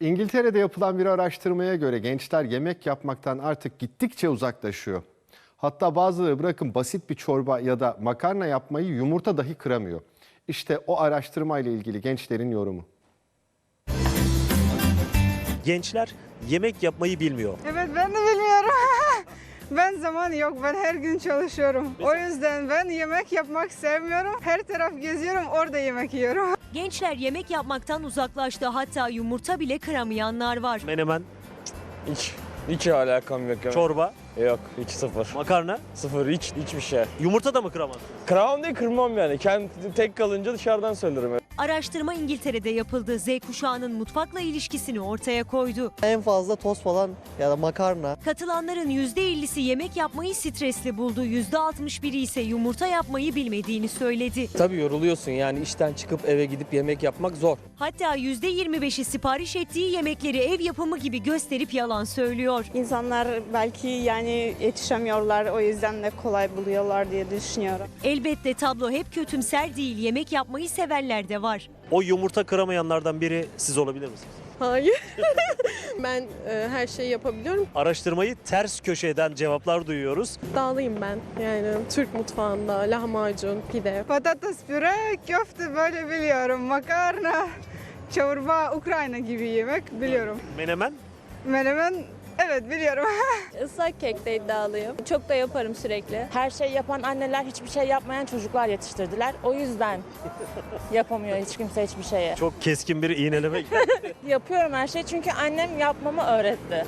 İngiltere'de yapılan bir araştırmaya göre gençler yemek yapmaktan artık gittikçe uzaklaşıyor. Hatta bazıları bırakın basit bir çorba ya da makarna yapmayı yumurta dahi kıramıyor. İşte o araştırmayla ilgili gençlerin yorumu. Gençler yemek yapmayı bilmiyor. Evet ben de bilmiyorum. ben zaman yok. Ben her gün çalışıyorum. O yüzden ben yemek yapmak sevmiyorum. Her taraf geziyorum orada yemek yiyorum. Gençler yemek yapmaktan uzaklaştı hatta yumurta bile kıramayanlar var. Menemen, Hiç, hiç alakam yok. Yani. çorba, Yok, hiç sıfır. makarna, Sıfır, hiç, hiçbir şey. yumurta da mı kıramazsın? Kıramam değil, kırmam yani. Kendi tek kalınca dışarıdan söylerim. Araştırma İngiltere'de yapıldı. Z kuşağının mutfakla ilişkisini ortaya koydu. En fazla tost falan ya da makarna. Katılanların %50'si yemek yapmayı stresli buldu. %61'i ise yumurta yapmayı bilmediğini söyledi. Tabii yoruluyorsun yani işten çıkıp eve gidip yemek yapmak zor. Hatta %25'i sipariş ettiği yemekleri ev yapımı gibi gösterip yalan söylüyor. İnsanlar belki yani yetişemiyorlar o yüzden de kolay buluyorlar diye düşünüyorum. Elbette tablo hep kötümser değil. Yemek yapmayı sevenler de var. O yumurta kıramayanlardan biri siz olabilir misiniz? Hayır. ben e, her şeyi yapabiliyorum. Araştırmayı ters köşeden cevaplar duyuyoruz. Dağlıyım ben. Yani Türk mutfağında lahmacun, pide. Patates püre, köfte böyle biliyorum. Makarna, çorba, Ukrayna gibi yemek biliyorum. Menemen, Menemen evet biliyorum. Islak kekte iddialıyım. Çok da yaparım sürekli. Her şey yapan anneler hiçbir şey yapmayan çocuklar yetiştirdiler. O yüzden yapamıyor hiç kimse hiçbir şeye. çok keskin bir iğneleme. Yapıyorum her şeyi çünkü annem yapmamı öğretti.